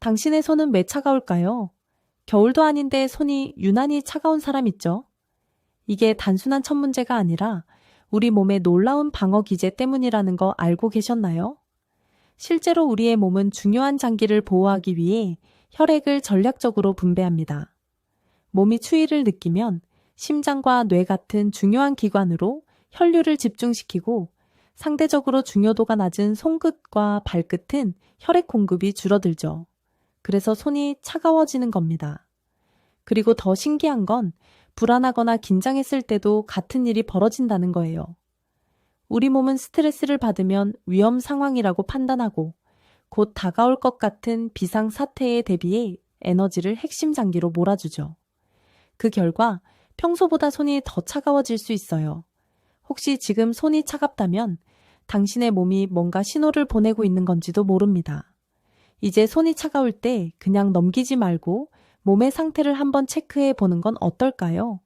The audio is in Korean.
당신의 손은 왜 차가울까요? 겨울도 아닌데 손이 유난히 차가운 사람 있죠? 이게 단순한 첫 문제가 아니라 우리 몸의 놀라운 방어 기제 때문이라는 거 알고 계셨나요? 실제로 우리의 몸은 중요한 장기를 보호하기 위해 혈액을 전략적으로 분배합니다. 몸이 추위를 느끼면 심장과 뇌 같은 중요한 기관으로 혈류를 집중시키고 상대적으로 중요도가 낮은 손끝과 발끝은 혈액 공급이 줄어들죠. 그래서 손이 차가워지는 겁니다. 그리고 더 신기한 건 불안하거나 긴장했을 때도 같은 일이 벌어진다는 거예요. 우리 몸은 스트레스를 받으면 위험 상황이라고 판단하고 곧 다가올 것 같은 비상 사태에 대비해 에너지를 핵심 장기로 몰아주죠. 그 결과 평소보다 손이 더 차가워질 수 있어요. 혹시 지금 손이 차갑다면 당신의 몸이 뭔가 신호를 보내고 있는 건지도 모릅니다. 이제 손이 차가울 때 그냥 넘기지 말고 몸의 상태를 한번 체크해 보는 건 어떨까요?